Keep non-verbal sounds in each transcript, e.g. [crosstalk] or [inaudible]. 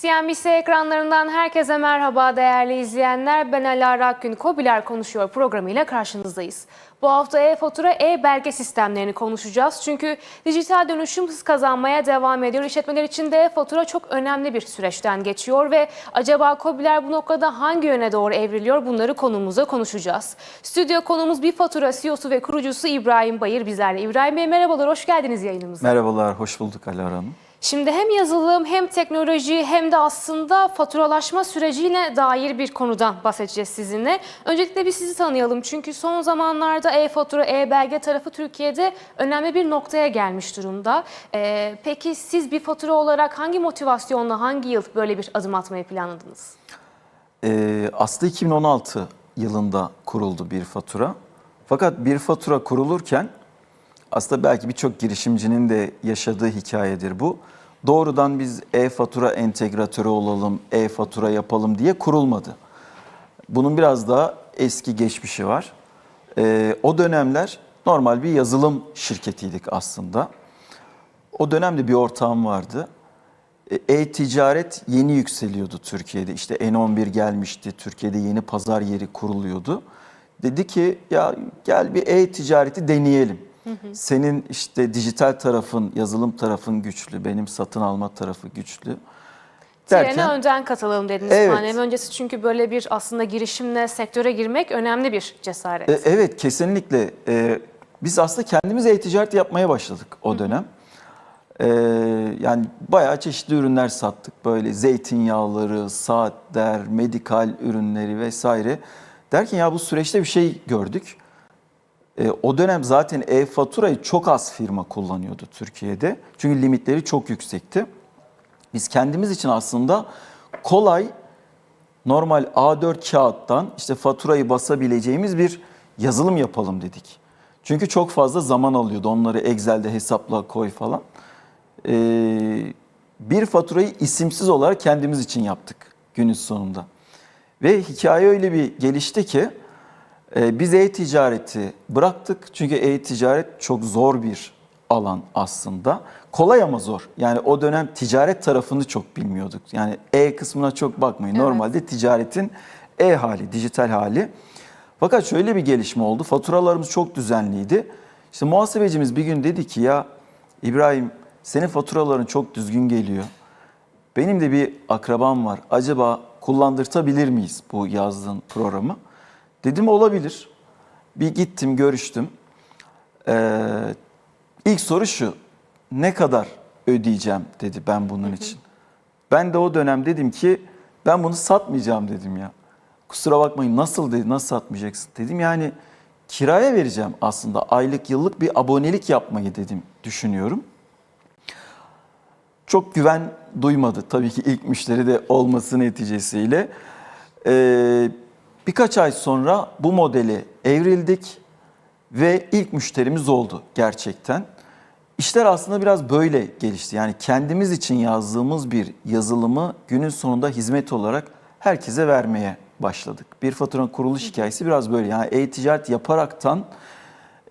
CNBC ekranlarından herkese merhaba değerli izleyenler. Ben Alara Akgün, Kobiler Konuşuyor programıyla karşınızdayız. Bu hafta e-fatura, e-belge sistemlerini konuşacağız. Çünkü dijital dönüşüm hız kazanmaya devam ediyor. İşletmeler için de e-fatura çok önemli bir süreçten geçiyor ve acaba Kobiler bu noktada hangi yöne doğru evriliyor bunları konumuzda konuşacağız. Stüdyo konumuz bir fatura CEO'su ve kurucusu İbrahim Bayır bizlerle. İbrahim Bey merhabalar, hoş geldiniz yayınımıza. Merhabalar, hoş bulduk Alara Hanım. Şimdi hem yazılım hem teknoloji hem de aslında faturalaşma sürecine dair bir konudan bahsedeceğiz sizinle. Öncelikle bir sizi tanıyalım çünkü son zamanlarda e-fatura, e-belge tarafı Türkiye'de önemli bir noktaya gelmiş durumda. Ee, peki siz bir fatura olarak hangi motivasyonla, hangi yıl böyle bir adım atmayı planladınız? Ee, aslında 2016 yılında kuruldu bir fatura. Fakat bir fatura kurulurken aslında belki birçok girişimcinin de yaşadığı hikayedir bu. Doğrudan biz e-fatura entegratörü olalım, e-fatura yapalım diye kurulmadı. Bunun biraz daha eski geçmişi var. Ee, o dönemler normal bir yazılım şirketiydik aslında. O dönemde bir ortağım vardı. E, E-ticaret yeni yükseliyordu Türkiye'de. İşte N11 gelmişti. Türkiye'de yeni pazar yeri kuruluyordu. Dedi ki ya gel bir e-ticareti deneyelim. Senin işte dijital tarafın, yazılım tarafın güçlü, benim satın alma tarafı güçlü. Trene önden katılalım dediniz Evet. pandemi öncesi çünkü böyle bir aslında girişimle sektöre girmek önemli bir cesaret. E, Evet kesinlikle. E, biz aslında kendimiz e-ticaret yapmaya başladık o dönem. E, yani bayağı çeşitli ürünler sattık. Böyle zeytinyağları, saatler, medikal ürünleri vesaire. Derken ya bu süreçte bir şey gördük. E, o dönem zaten e-faturayı çok az firma kullanıyordu Türkiye'de. Çünkü limitleri çok yüksekti. Biz kendimiz için aslında kolay normal A4 kağıttan işte faturayı basabileceğimiz bir yazılım yapalım dedik. Çünkü çok fazla zaman alıyordu. Onları Excel'de hesapla koy falan. Ee, bir faturayı isimsiz olarak kendimiz için yaptık günün sonunda. Ve hikaye öyle bir gelişti ki biz e-ticareti bıraktık. Çünkü e-ticaret çok zor bir alan aslında. Kolay ama zor. Yani o dönem ticaret tarafını çok bilmiyorduk. Yani e kısmına çok bakmayın. Evet. Normalde ticaretin e hali, dijital hali. Fakat şöyle bir gelişme oldu. Faturalarımız çok düzenliydi. İşte muhasebecimiz bir gün dedi ki ya İbrahim senin faturaların çok düzgün geliyor. Benim de bir akrabam var. Acaba kullandırtabilir miyiz bu yazdığın programı? Dedim olabilir. Bir gittim görüştüm. Ee, ilk soru şu. Ne kadar ödeyeceğim dedi ben bunun için. Ben de o dönem dedim ki ben bunu satmayacağım dedim ya. Kusura bakmayın nasıl dedi nasıl satmayacaksın dedim yani kiraya vereceğim aslında aylık yıllık bir abonelik yapmayı dedim düşünüyorum. Çok güven duymadı tabii ki ilk müşteri de olması neticesiyle. Ee, birkaç ay sonra bu modeli evrildik ve ilk müşterimiz oldu gerçekten. İşler aslında biraz böyle gelişti. Yani kendimiz için yazdığımız bir yazılımı günün sonunda hizmet olarak herkese vermeye başladık. Bir faturanın kuruluş hikayesi biraz böyle. Yani e-ticaret yaparaktan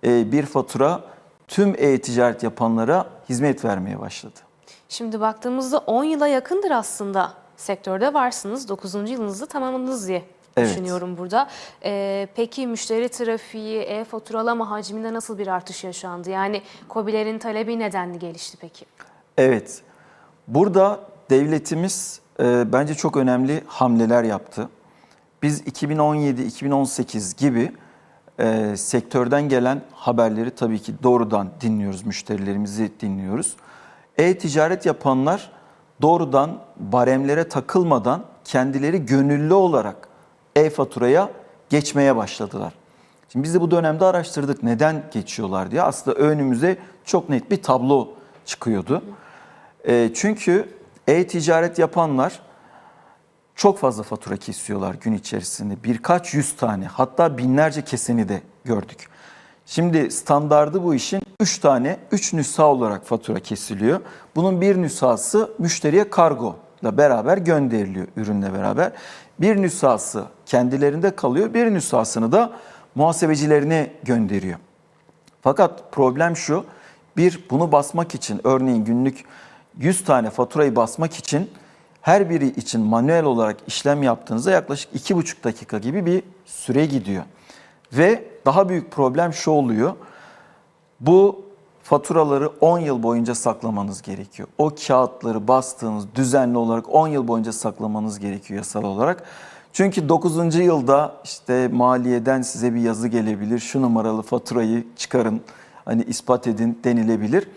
e, bir fatura tüm e-ticaret yapanlara hizmet vermeye başladı. Şimdi baktığımızda 10 yıla yakındır aslında sektörde varsınız. 9. yılınızı tamamladınız diye Evet. düşünüyorum burada. Ee, peki müşteri trafiği, e-faturalama hacminde nasıl bir artış yaşandı? Yani KOBİ'lerin talebi nedenli gelişti peki? Evet. Burada devletimiz e, bence çok önemli hamleler yaptı. Biz 2017-2018 gibi e, sektörden gelen haberleri tabii ki doğrudan dinliyoruz, müşterilerimizi dinliyoruz. E-ticaret yapanlar doğrudan baremlere takılmadan kendileri gönüllü olarak e-faturaya geçmeye başladılar. Şimdi biz de bu dönemde araştırdık neden geçiyorlar diye. Aslında önümüze çok net bir tablo çıkıyordu. E, çünkü e-ticaret yapanlar çok fazla fatura kesiyorlar gün içerisinde. Birkaç yüz tane hatta binlerce keseni de gördük. Şimdi standardı bu işin 3 tane 3 nüsha olarak fatura kesiliyor. Bunun bir nüshası müşteriye kargo ile beraber gönderiliyor ürünle beraber. Bir nüshası kendilerinde kalıyor, bir nüshasını da muhasebecilerine gönderiyor. Fakat problem şu, bir bunu basmak için örneğin günlük 100 tane faturayı basmak için her biri için manuel olarak işlem yaptığınızda yaklaşık iki buçuk dakika gibi bir süre gidiyor. Ve daha büyük problem şu oluyor. Bu faturaları 10 yıl boyunca saklamanız gerekiyor. O kağıtları bastığınız düzenli olarak 10 yıl boyunca saklamanız gerekiyor yasal olarak. Çünkü 9. yılda işte maliyeden size bir yazı gelebilir. Şu numaralı faturayı çıkarın, hani ispat edin denilebilir.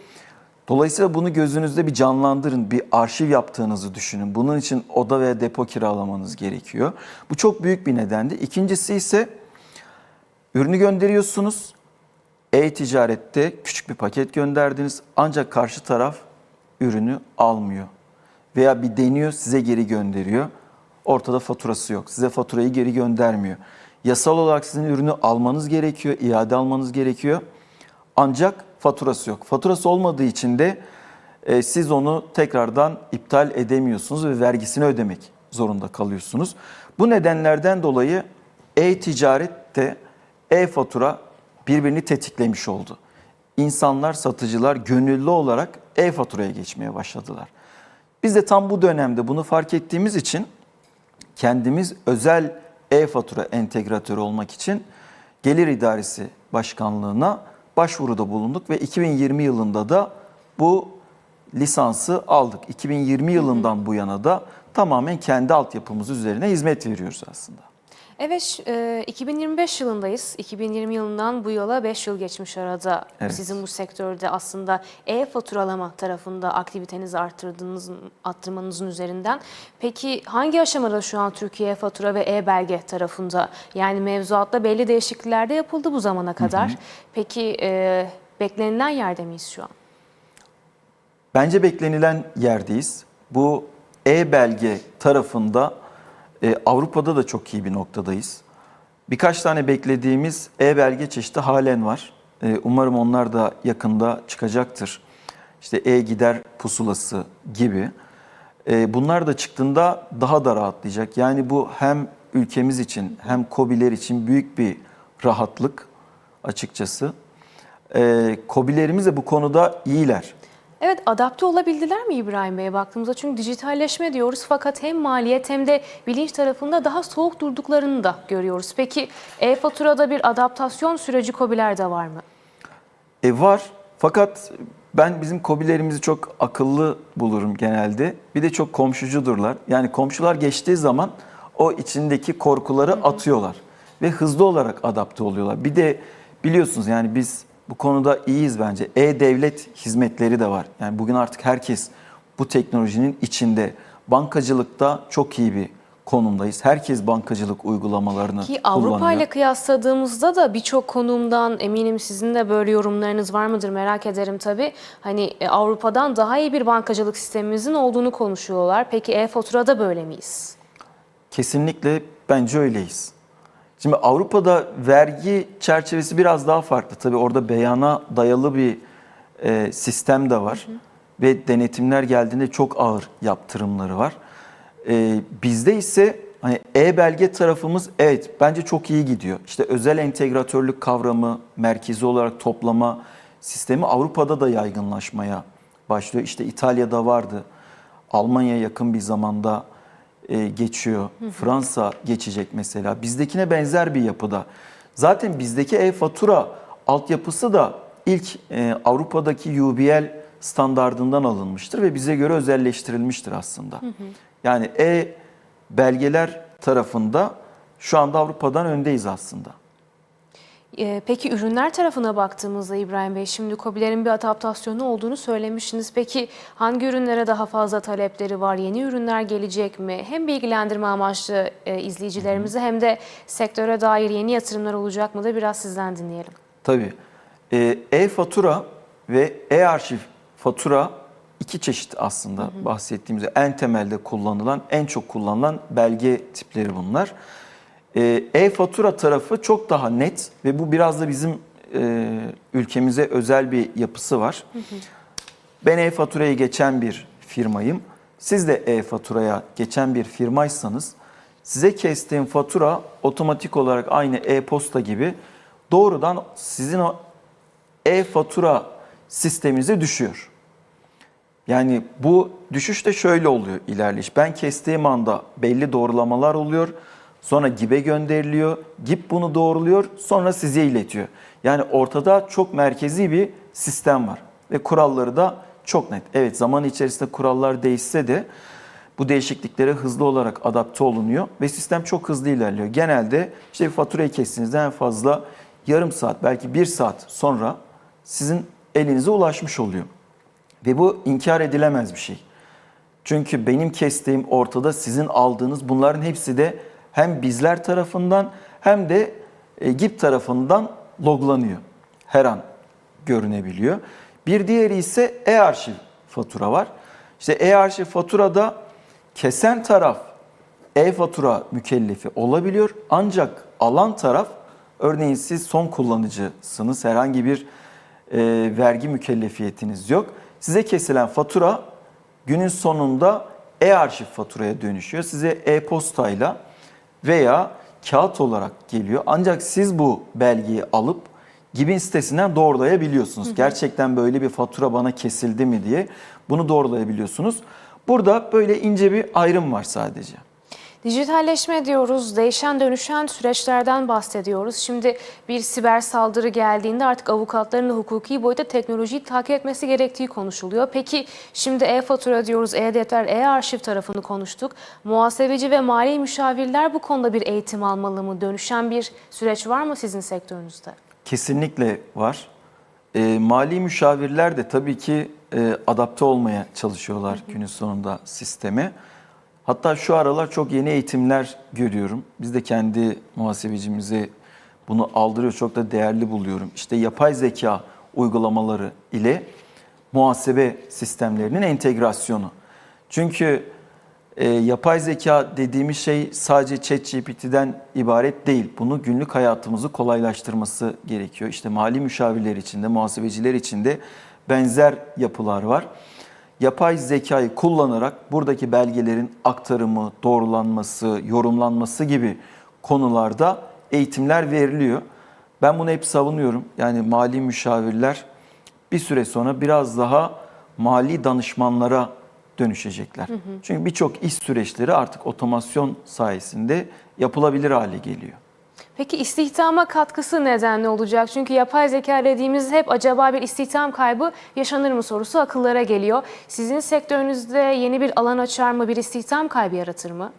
Dolayısıyla bunu gözünüzde bir canlandırın, bir arşiv yaptığınızı düşünün. Bunun için oda veya depo kiralamanız gerekiyor. Bu çok büyük bir nedendi. İkincisi ise ürünü gönderiyorsunuz. E-ticarette küçük bir paket gönderdiniz ancak karşı taraf ürünü almıyor. Veya bir deniyor size geri gönderiyor. Ortada faturası yok. Size faturayı geri göndermiyor. Yasal olarak sizin ürünü almanız gerekiyor, iade almanız gerekiyor. Ancak faturası yok. Faturası olmadığı için de e, siz onu tekrardan iptal edemiyorsunuz ve vergisini ödemek zorunda kalıyorsunuz. Bu nedenlerden dolayı e-ticarette e-fatura birbirini tetiklemiş oldu. İnsanlar, satıcılar gönüllü olarak e-faturaya geçmeye başladılar. Biz de tam bu dönemde bunu fark ettiğimiz için kendimiz özel e-fatura entegratörü olmak için Gelir İdaresi Başkanlığı'na başvuruda bulunduk ve 2020 yılında da bu lisansı aldık. 2020 yılından bu yana da tamamen kendi altyapımız üzerine hizmet veriyoruz aslında. Evet, e, 2025 yılındayız. 2020 yılından bu yıla 5 yıl geçmiş arada. Evet. Sizin bu sektörde aslında e-faturalama tarafında aktivitenizi arttırdığınız, arttırmanızın üzerinden. Peki hangi aşamada şu an Türkiye fatura ve e-belge tarafında? Yani mevzuatta belli değişiklikler de yapıldı bu zamana kadar. Peki e, beklenilen yerde miyiz şu an? Bence beklenilen yerdeyiz. Bu e-belge tarafında e, Avrupa'da da çok iyi bir noktadayız. Birkaç tane beklediğimiz e-belge çeşidi halen var. E, umarım onlar da yakında çıkacaktır. İşte e-gider pusulası gibi. E, bunlar da çıktığında daha da rahatlayacak. Yani bu hem ülkemiz için hem KOBİ'ler için büyük bir rahatlık açıkçası. E, KOBİ'lerimiz de bu konuda iyiler. Evet adapte olabildiler mi İbrahim Bey'e baktığımızda? Çünkü dijitalleşme diyoruz fakat hem maliyet hem de bilinç tarafında daha soğuk durduklarını da görüyoruz. Peki e-faturada bir adaptasyon süreci KOBİ'lerde var mı? E var fakat ben bizim kobilerimizi çok akıllı bulurum genelde. Bir de çok komşucudurlar. Yani komşular geçtiği zaman o içindeki korkuları atıyorlar ve hızlı olarak adapte oluyorlar. Bir de biliyorsunuz yani biz bu konuda iyiyiz bence. E-devlet hizmetleri de var. Yani bugün artık herkes bu teknolojinin içinde. Bankacılıkta çok iyi bir konumdayız. Herkes bankacılık uygulamalarını Ki kullanıyor. Avrupa ile kıyasladığımızda da birçok konumdan eminim sizin de böyle yorumlarınız var mıdır merak ederim tabii. Hani e, Avrupa'dan daha iyi bir bankacılık sistemimizin olduğunu konuşuyorlar. Peki e-faturada böyle miyiz? Kesinlikle bence öyleyiz. Şimdi Avrupa'da vergi çerçevesi biraz daha farklı. Tabii orada beyana dayalı bir e, sistem de var. Ve denetimler geldiğinde çok ağır yaptırımları var. E, bizde ise hani e-belge tarafımız evet bence çok iyi gidiyor. İşte özel entegratörlük kavramı, merkezi olarak toplama sistemi Avrupa'da da yaygınlaşmaya başlıyor. İşte İtalya'da vardı. Almanya yakın bir zamanda e, geçiyor. Fransa geçecek mesela. Bizdekine benzer bir yapıda. Zaten bizdeki e-fatura altyapısı da ilk e, Avrupa'daki UBL standardından alınmıştır ve bize göre özelleştirilmiştir aslında. Yani e-belgeler tarafında şu anda Avrupa'dan öndeyiz aslında. Ee, Peki ürünler tarafına baktığımızda İbrahim Bey, şimdi KOBİ'lerin bir adaptasyonu olduğunu söylemiştiniz. Peki hangi ürünlere daha fazla talepleri var? Yeni ürünler gelecek mi? Hem bilgilendirme amaçlı e, izleyicilerimizi hem de sektöre dair yeni yatırımlar olacak mı da biraz sizden dinleyelim. Tabii. Ee, E-fatura ve e-arşiv fatura iki çeşit aslında bahsettiğimiz en temelde kullanılan, en çok kullanılan belge tipleri bunlar. Ee, E-fatura tarafı çok daha net ve bu biraz da bizim e, ülkemize özel bir yapısı var. Ben e-faturayı geçen bir firmayım. Siz de e-faturaya geçen bir firmaysanız size kestiğim fatura otomatik olarak aynı e-posta gibi doğrudan sizin o e-fatura sisteminize düşüyor. Yani bu düşüş de şöyle oluyor ilerleyiş. Ben kestiğim anda belli doğrulamalar oluyor. Sonra GİB'e gönderiliyor. GİB bunu doğruluyor. Sonra size iletiyor. Yani ortada çok merkezi bir sistem var. Ve kuralları da çok net. Evet zaman içerisinde kurallar değişse de bu değişikliklere hızlı olarak adapte olunuyor ve sistem çok hızlı ilerliyor. Genelde işte bir faturayı kestiğinizde en fazla yarım saat belki bir saat sonra sizin elinize ulaşmış oluyor. Ve bu inkar edilemez bir şey. Çünkü benim kestiğim ortada sizin aldığınız bunların hepsi de hem bizler tarafından hem de GİP tarafından loglanıyor. Her an görünebiliyor. Bir diğeri ise e-arşiv fatura var. İşte e-arşiv faturada kesen taraf e-fatura mükellefi olabiliyor. Ancak alan taraf örneğin siz son kullanıcısınız. Herhangi bir e, vergi mükellefiyetiniz yok. Size kesilen fatura günün sonunda e-arşiv faturaya dönüşüyor. Size e-postayla veya kağıt olarak geliyor. Ancak siz bu belgeyi alıp GİB'in sitesinden doğrulayabiliyorsunuz. Gerçekten böyle bir fatura bana kesildi mi diye bunu doğrulayabiliyorsunuz. Burada böyle ince bir ayrım var sadece. Dijitalleşme diyoruz, değişen dönüşen süreçlerden bahsediyoruz. Şimdi bir siber saldırı geldiğinde artık avukatların da hukuki boyutta teknolojiyi takip etmesi gerektiği konuşuluyor. Peki şimdi e-fatura diyoruz, e-defter, e-arşiv tarafını konuştuk. Muhasebeci ve mali müşavirler bu konuda bir eğitim almalı mı? Dönüşen bir süreç var mı sizin sektörünüzde? Kesinlikle var. E, mali müşavirler de tabii ki e, adapte olmaya çalışıyorlar günün sonunda sisteme. Hatta şu aralar çok yeni eğitimler görüyorum. Biz de kendi muhasebecimize bunu aldırıyor. Çok da değerli buluyorum. İşte yapay zeka uygulamaları ile muhasebe sistemlerinin entegrasyonu. Çünkü e, yapay zeka dediğimiz şey sadece ChatGPT'den ibaret değil. Bunu günlük hayatımızı kolaylaştırması gerekiyor. İşte mali müşavirler için de, muhasebeciler için de benzer yapılar var. Yapay zekayı kullanarak buradaki belgelerin aktarımı, doğrulanması, yorumlanması gibi konularda eğitimler veriliyor. Ben bunu hep savunuyorum. Yani mali müşavirler bir süre sonra biraz daha mali danışmanlara dönüşecekler. Çünkü birçok iş süreçleri artık otomasyon sayesinde yapılabilir hale geliyor. Peki istihdama katkısı nedenli olacak? Çünkü yapay zeka dediğimiz hep acaba bir istihdam kaybı yaşanır mı sorusu akıllara geliyor. Sizin sektörünüzde yeni bir alan açar mı, bir istihdam kaybı yaratır mı?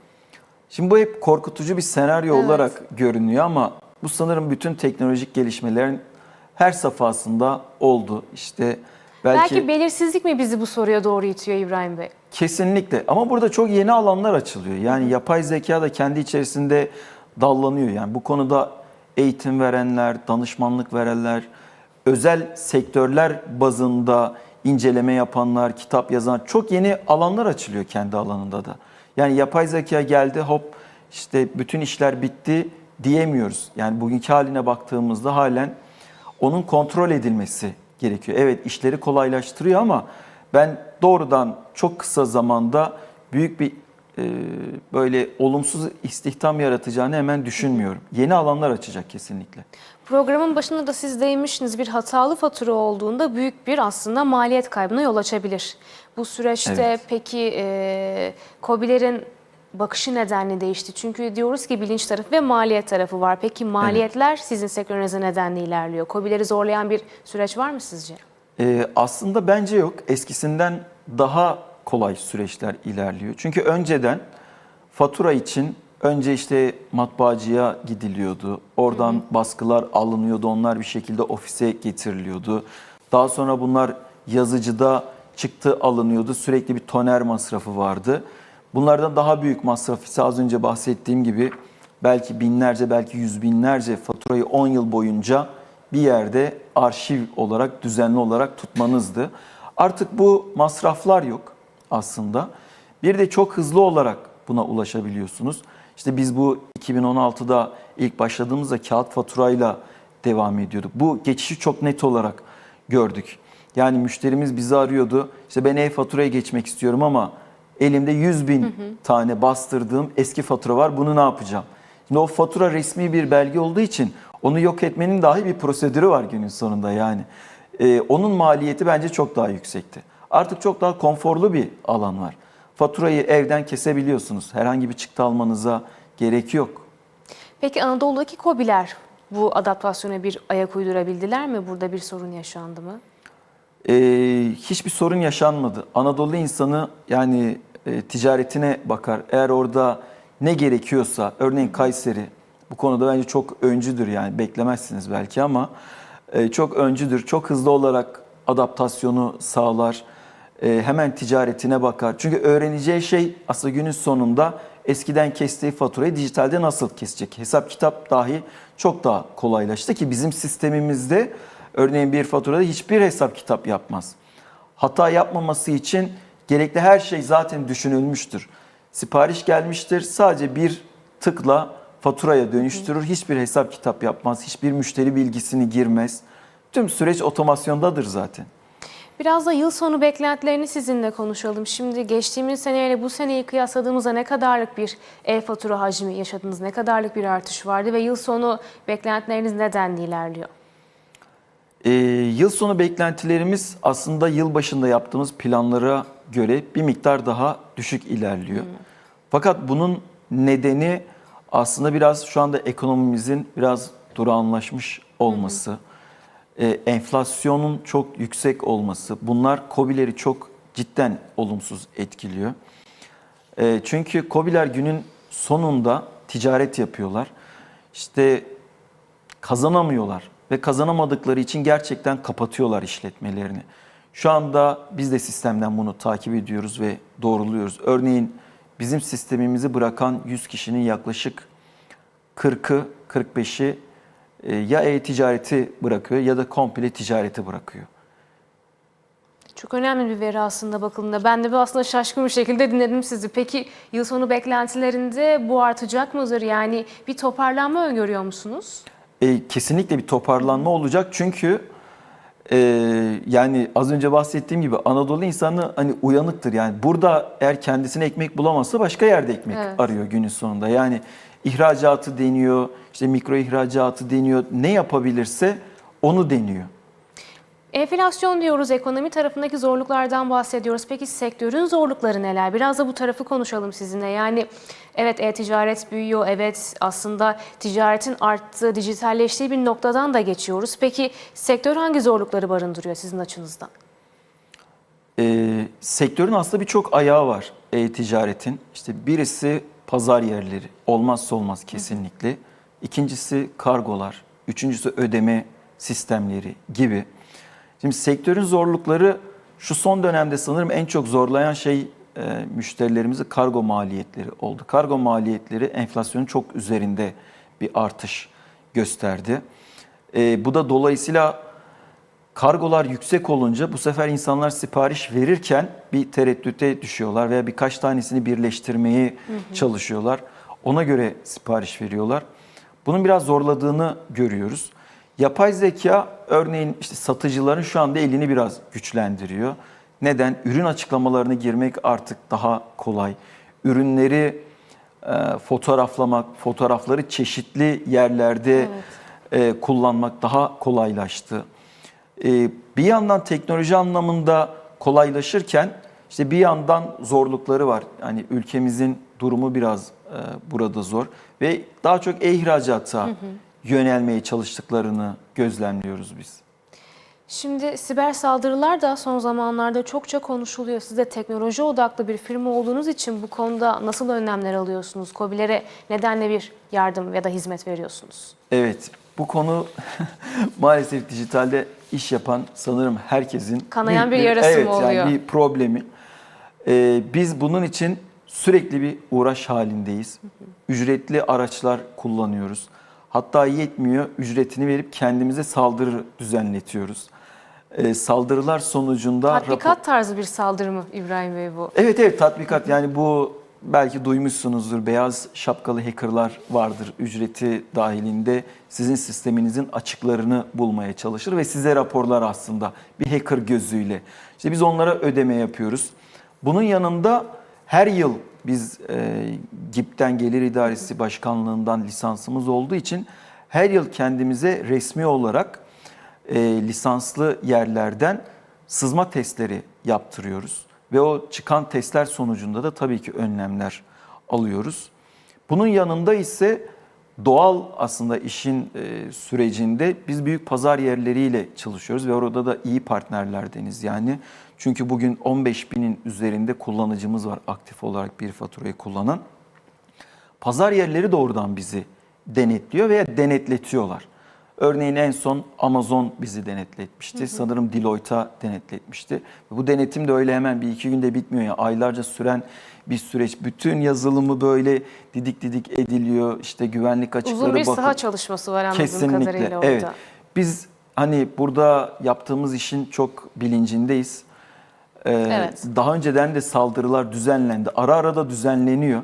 Şimdi bu hep korkutucu bir senaryo Evet. olarak görünüyor ama bu sanırım bütün teknolojik gelişmelerin her safhasında oldu. İşte belki, Belki belirsizlik mi bizi bu soruya doğru itiyor İbrahim Bey? kesinlikle ama burada çok yeni alanlar açılıyor. Yani yapay zeka da kendi içerisinde dallanıyor. Yani bu konuda eğitim verenler, danışmanlık verenler, özel sektörler bazında inceleme yapanlar, kitap yazan çok yeni alanlar açılıyor kendi alanında da. Yani yapay zeka geldi hop işte bütün işler bitti diyemiyoruz. Yani bugünkü haline baktığımızda halen onun kontrol edilmesi gerekiyor. Evet işleri kolaylaştırıyor ama ben doğrudan çok kısa zamanda büyük bir böyle olumsuz istihdam yaratacağını hemen düşünmüyorum. Yeni alanlar açacak kesinlikle. Programın başında da siz değinmiştiniz bir hatalı fatura olduğunda büyük bir aslında maliyet kaybına yol açabilir. Bu süreçte Evet. peki e, KOBİ'lerin bakışı nedenli değişti? Çünkü diyoruz ki bilinç tarafı ve maliyet tarafı var. Peki maliyetler sizin sektörünüzde nedenle ilerliyor? KOBİ'leri zorlayan bir süreç var mı sizce? Ee, aslında bence yok. Eskisinden daha kolay süreçler ilerliyor. Çünkü önceden fatura için önce işte matbaacıya gidiliyordu. Oradan baskılar alınıyordu. Onlar bir şekilde ofise getiriliyordu. Daha sonra bunlar yazıcıda çıktı alınıyordu. Sürekli bir toner masrafı vardı. Bunlardan daha büyük masraf ise az önce bahsettiğim gibi belki binlerce belki yüz binlerce faturayı 10 yıl boyunca bir yerde arşiv olarak düzenli olarak tutmanızdı. Artık bu masraflar yok aslında. Bir de çok hızlı olarak buna ulaşabiliyorsunuz. İşte biz bu 2016'da ilk başladığımızda kağıt faturayla devam ediyorduk. Bu geçişi çok net olarak gördük. Yani müşterimiz bizi arıyordu. İşte ben e-faturaya geçmek istiyorum ama elimde 100 bin tane bastırdığım eski fatura var. Bunu ne yapacağım? Şimdi o fatura resmi bir belge olduğu için onu yok etmenin dahi bir prosedürü var günün sonunda yani. Ee, onun maliyeti bence çok daha yüksekti. Artık çok daha konforlu bir alan var. Faturayı evden kesebiliyorsunuz. Herhangi bir çıktı almanıza gerek yok. Peki Anadolu'daki KOBİ'ler bu adaptasyona bir ayak uydurabildiler mi? Burada bir sorun yaşandı mı? Ee, hiçbir sorun yaşanmadı. Anadolu insanı yani e, ticaretine bakar. Eğer orada ne gerekiyorsa, örneğin Kayseri bu konuda bence çok öncüdür yani beklemezsiniz belki ama e, çok öncüdür. Çok hızlı olarak adaptasyonu sağlar. E, hemen ticaretine bakar. Çünkü öğreneceği şey aslında günün sonunda eskiden kestiği faturayı dijitalde nasıl kesecek? Hesap kitap dahi çok daha kolaylaştı ki bizim sistemimizde örneğin bir faturada hiçbir hesap kitap yapmaz. Hata yapmaması için gerekli her şey zaten düşünülmüştür. Sipariş gelmiştir. Sadece bir tıkla faturaya dönüştürür. Hiçbir hesap kitap yapmaz. Hiçbir müşteri bilgisini girmez. Tüm süreç otomasyondadır zaten. Biraz da yıl sonu beklentilerini sizinle konuşalım. Şimdi geçtiğimiz seneyle bu seneyi kıyasladığımızda ne kadarlık bir e-fatura hacmi yaşadınız? Ne kadarlık bir artış vardı ve yıl sonu beklentileriniz neden ilerliyor? Ee, yıl sonu beklentilerimiz aslında yıl başında yaptığımız planlara göre bir miktar daha düşük ilerliyor. Fakat bunun nedeni aslında biraz şu anda ekonomimizin biraz durağanlaşmış olması, e, enflasyonun çok yüksek olması. Bunlar COBİ'leri çok cidden olumsuz etkiliyor. E, çünkü COBİ'ler günün sonunda ticaret yapıyorlar. İşte kazanamıyorlar ve kazanamadıkları için gerçekten kapatıyorlar işletmelerini. Şu anda biz de sistemden bunu takip ediyoruz ve doğruluyoruz. Örneğin bizim sistemimizi bırakan 100 kişinin yaklaşık 40'ı, 45'i e, ya e-ticareti bırakıyor ya da komple ticareti bırakıyor. Çok önemli bir veri aslında bakıldığında. Ben de bir aslında şaşkın bir şekilde dinledim sizi. Peki yıl sonu beklentilerinde bu artacak mıdır? Yani bir toparlanma öngörüyor musunuz? E, kesinlikle bir toparlanma olacak çünkü e, yani az önce bahsettiğim gibi Anadolu insanı hani uyanıktır. Yani burada eğer kendisine ekmek bulamazsa başka yerde ekmek Evet. arıyor günün sonunda. Yani ihracatı deniyor, işte mikro ihracatı deniyor. Ne yapabilirse onu deniyor. Enflasyon diyoruz, ekonomi tarafındaki zorluklardan bahsediyoruz. Peki sektörün zorlukları neler? Biraz da bu tarafı konuşalım sizinle. Yani evet e-ticaret büyüyor, evet aslında ticaretin arttığı, dijitalleştiği bir noktadan da geçiyoruz. Peki sektör hangi zorlukları barındırıyor sizin açınızdan? E, sektörün aslında birçok ayağı var e-ticaretin. İşte birisi pazar yerleri, olmazsa olmaz kesinlikle. İkincisi kargolar, üçüncüsü ödeme sistemleri gibi. Şimdi sektörün zorlukları şu son dönemde sanırım en çok zorlayan şey e, müşterilerimizi kargo maliyetleri oldu. Kargo maliyetleri enflasyonun çok üzerinde bir artış gösterdi. E, bu da dolayısıyla kargolar yüksek olunca bu sefer insanlar sipariş verirken bir tereddüte düşüyorlar veya birkaç tanesini birleştirmeyi çalışıyorlar. Ona göre sipariş veriyorlar. Bunun biraz zorladığını görüyoruz. Yapay zeka örneğin işte satıcıların şu anda elini biraz güçlendiriyor. Neden? Ürün açıklamalarını girmek artık daha kolay. Ürünleri e, fotoğraflamak, fotoğrafları çeşitli yerlerde e, kullanmak daha kolaylaştı. E, bir yandan teknoloji anlamında kolaylaşırken işte bir yandan zorlukları var. Yani ülkemizin durumu biraz e, burada zor ve daha çok e-ihracata yönelmeye çalıştıklarını gözlemliyoruz biz. Şimdi siber saldırılar da son zamanlarda çokça konuşuluyor. Siz de teknoloji odaklı bir firma olduğunuz için bu konuda nasıl önlemler alıyorsunuz? KOBİ'lere nedenle bir yardım ya da hizmet veriyorsunuz? Evet, bu konu [laughs] maalesef dijitalde iş yapan sanırım herkesin Kanayan büyük bir yarası mı evet, oluyor? Yani bir problemi. Ee, biz bunun için sürekli bir uğraş halindeyiz. Ücretli araçlar kullanıyoruz. Hatta yetmiyor, ücretini verip kendimize saldırı düzenletiyoruz. Ee, saldırılar sonucunda... Tatbikat tarzı bir saldırı mı İbrahim Bey bu? Evet evet tatbikat yani bu belki duymuşsunuzdur beyaz şapkalı hackerlar vardır ücreti dahilinde sizin sisteminizin açıklarını bulmaya çalışır ve size raporlar aslında bir hacker gözüyle. İşte biz onlara ödeme yapıyoruz. Bunun yanında her yıl biz e, GİP'ten Gelir İdaresi Başkanlığından lisansımız olduğu için her yıl kendimize resmi olarak e, lisanslı yerlerden sızma testleri yaptırıyoruz ve o çıkan testler sonucunda da tabii ki önlemler alıyoruz. Bunun yanında ise doğal aslında işin e, sürecinde biz büyük pazar yerleriyle çalışıyoruz ve orada da iyi partnerlerdeniz yani. Çünkü bugün 15 binin üzerinde kullanıcımız var aktif olarak bir faturayı kullanan. Pazar yerleri doğrudan bizi denetliyor veya denetletiyorlar. Örneğin en son Amazon bizi denetletmişti. Sanırım Deloitte'a denetletmişti. Bu denetim de öyle hemen bir iki günde bitmiyor ya. Aylarca süren bir süreç. Bütün yazılımı böyle didik didik ediliyor. İşte güvenlik açıkları Uzun bir bakın- saha çalışması var anladığım Kesinlikle. kadarıyla orada. Evet. Biz hani burada yaptığımız işin çok bilincindeyiz. Ee, Evet. Daha önceden de saldırılar düzenlendi. Ara ara da düzenleniyor.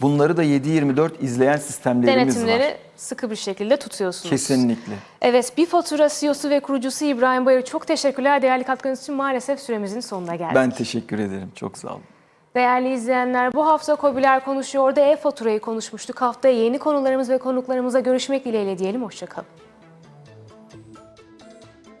Bunları da 7-24 izleyen sistemlerimiz Denetimleri var. sıkı bir şekilde tutuyorsunuz. Kesinlikle. Evet, bir fatura CEO'su ve kurucusu İbrahim Bayır çok teşekkürler. Değerli katkınız için maalesef süremizin sonuna geldik. Ben teşekkür ederim. Çok sağ olun. Değerli izleyenler bu hafta Kobiler Konuşuyor'da e-faturayı konuşmuştuk. Haftaya yeni konularımız ve konuklarımıza görüşmek dileğiyle diyelim. Hoşçakalın.